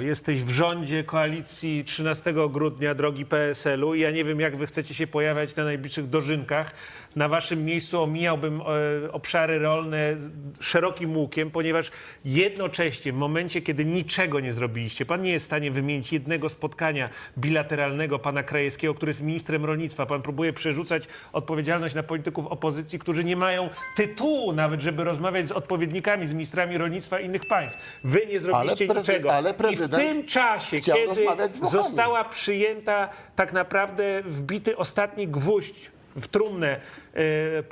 jesteś w rządzie koalicji 13 grudnia, drogi PSL-u ja nie wiem, jak wy chcecie się pojawiać na najbliższych dożynkach. Na waszym miejscu omijałbym e, obszary rolne szerokim łukiem, ponieważ jednocześnie w momencie, kiedy niczego nie zrobiliście, pan nie jest w stanie wymienić jednego spotkania bilateralnego pana Krajewskiego, który jest ministrem rolnictwa. Pan próbuje przerzucać odpowiedzialność na polityków opozycji, którzy nie mają tytułu nawet, żeby rozmawiać z odpowiednikami, z ministrami rolnictwa innych państw. Wy nie zrobiliście Ale niczego. ale W tym czasie, chciał kiedy rozmawiać z Włochami. została przyjęta tak naprawdę wbity ostatni gwóźdź w trumnę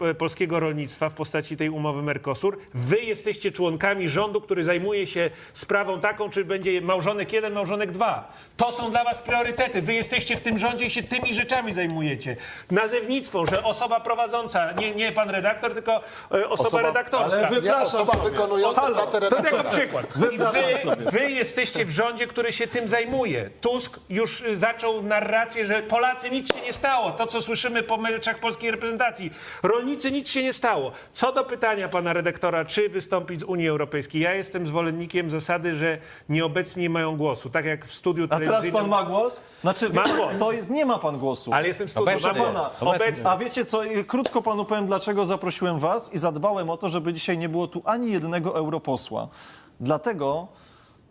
e, polskiego rolnictwa w postaci tej umowy Mercosur. Wy jesteście członkami rządu, który zajmuje się sprawą taką, czy będzie małżonek jeden, małżonek dwa. To są dla was priorytety. Wy jesteście w tym rządzie i się tymi rzeczami zajmujecie. Nazewnictwo, że osoba prowadząca, nie, nie pan redaktor, tylko e, osoba, Osoba- redaktorska. ale wy- Nie Wypraszam osoba sobie. wykonująca Halo. pracę To redaktora. jako przykład. Wy, wy jesteście w rządzie, który się tym zajmuje. Tusk już y, zaczął narrację, że Polacy nic się nie stało. To, co słyszymy po meczach polskiej reprezentacji. Rolnicy nic się nie stało. Co do pytania pana redaktora, czy wystąpić z Unii Europejskiej. Ja jestem zwolennikiem zasady, że nieobecni nie mają głosu. Tak jak w studiu A teraz telewizyjnym. pan ma głos? Znaczy, Ma wie- głos. to jest, nie ma pan głosu. Ale jestem w studiu. Obecny Mam jest. głos. Obecny. Obecny. A wiecie co, y, krótko panu powiem, dlaczego zaprosiłem was i zadbałem o to, żeby dzisiaj nie było tu ani jednego europosła. Dlatego,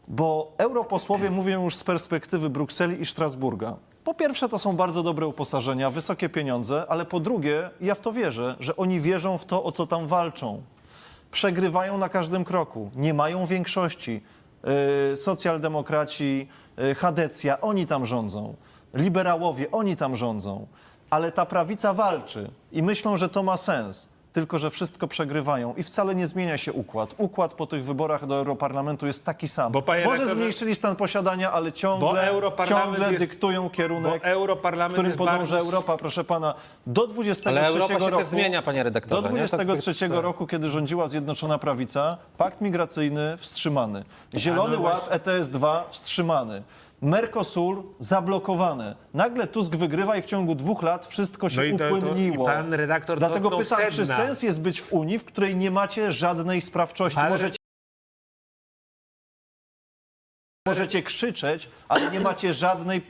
bo europosłowie mówią już z perspektywy Brukseli i Strasburga. Po pierwsze, to są bardzo dobre uposażenia, wysokie pieniądze, ale po drugie, ja w to wierzę, że oni wierzą w to, o co tam walczą. Przegrywają na każdym kroku, nie mają większości. Yy, socjaldemokraci, yy, Hadecja, oni tam rządzą. Liberałowie, oni tam rządzą. Ale ta prawica walczy i myślą, że to ma sens. Tylko, że wszystko przegrywają i wcale nie zmienia się układ. Układ po tych wyborach do Europarlamentu jest taki sam. Bo, panie Może redaktorze- zmniejszyli stan posiadania, ale ciągle, ciągle jest- dyktują kierunek, w Europarlament którym podąża bardzo... Europa, proszę pana. Do 23 Ale Europa się roku, też zmienia, panie redaktorze, Do nie? 23 Tak, tak. roku, kiedy rządziła Zjednoczona Prawica, pakt migracyjny wstrzymany. Zielony no Ład ETS-2 wstrzymany. Mercosur zablokowane. Nagle Tusk wygrywa i w ciągu dwóch lat wszystko się No to- to- upłynniło. i pan redaktor Dlatego pytam, czy sedna. sens jest być w Unii, w której nie macie żadnej sprawczości? Ale- Możecie Możecie krzyczeć, ale nie macie żadnej,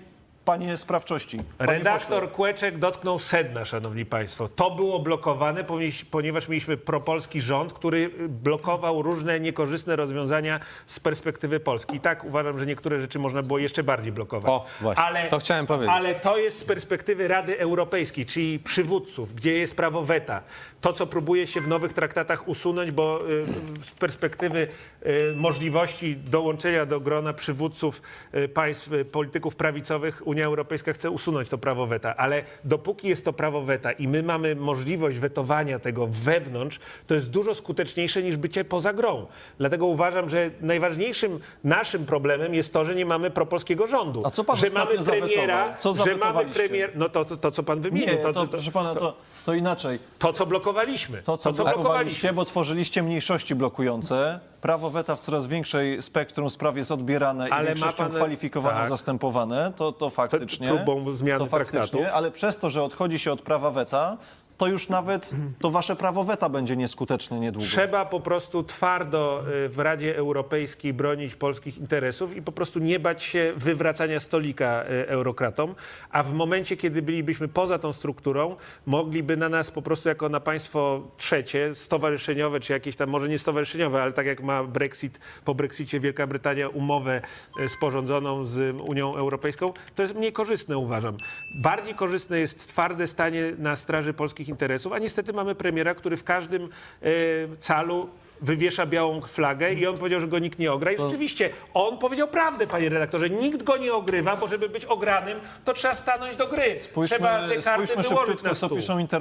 panie, sprawczości. Panie Redaktor Kłeczek dotknął sedna, szanowni państwo. To było blokowane, ponieważ- mieliśmy propolski rząd, który blokował różne niekorzystne rozwiązania z perspektywy Polski. I tak uważam, że niektóre rzeczy można było jeszcze bardziej blokować. O, właśnie, to chciałem powiedzieć. Ale to jest z perspektywy Rady Europejskiej, czyli przywódców, gdzie jest prawo weta. To, co próbuje się w nowych traktatach usunąć, bo y, z perspektywy y, możliwości dołączenia do grona przywódców y, państw, polityków prawicowych, Unia Europejska chce usunąć to prawo weta. Ale dopóki jest to prawo weta i my mamy możliwość wetowania tego wewnątrz, to jest dużo skuteczniejsze niż bycie poza grą. Dlatego uważam, że najważniejszym naszym problemem jest to, że nie mamy propolskiego rządu. A co pan że mamy premiera? Co że mamy premier, no to, to, to co pan wymienił, Nie, to, to, to, to, proszę pana, to, to inaczej. to, co blokowaliśmy. To, co, blokowaliście, bo tworzyliście mniejszości blokujące. Prawo weta w coraz większej spektrum spraw jest odbierane Ale i ma większością pan- kwalifikowaną tak. zastępowane. To, to faktycznie. próbą zmiany to faktycznie, traktatów. Ale przez to, że odchodzi się od prawa weta, to już nawet to wasze prawo weta będzie nieskuteczne niedługo. Trzeba po prostu twardo y, w Radzie Europejskiej bronić polskich interesów i po prostu nie bać się wywracania stolika y, eurokratom, a w momencie, kiedy bylibyśmy poza tą strukturą, mogliby na nas po prostu jako na państwo trzecie, stowarzyszeniowe, czy jakieś tam, może nie stowarzyszeniowe, ale tak jak ma Brexit, po Brexicie Wielka Brytania umowę y, sporządzoną z Unią Europejską, to jest mniej korzystne uważam. Bardziej korzystne jest twarde stanie na straży polskich interesów, a niestety mamy premiera, który w każdym y, calu wywiesza białą flagę i on powiedział, że go nikt nie ogra. I rzeczywiście, on powiedział prawdę, panie redaktorze. Nikt go nie ogrywa, bo żeby być ogranym, to trzeba stanąć do gry. Spójrzmy, trzeba te karty spójrzmy wyłożyć na co stół. piszą internauci.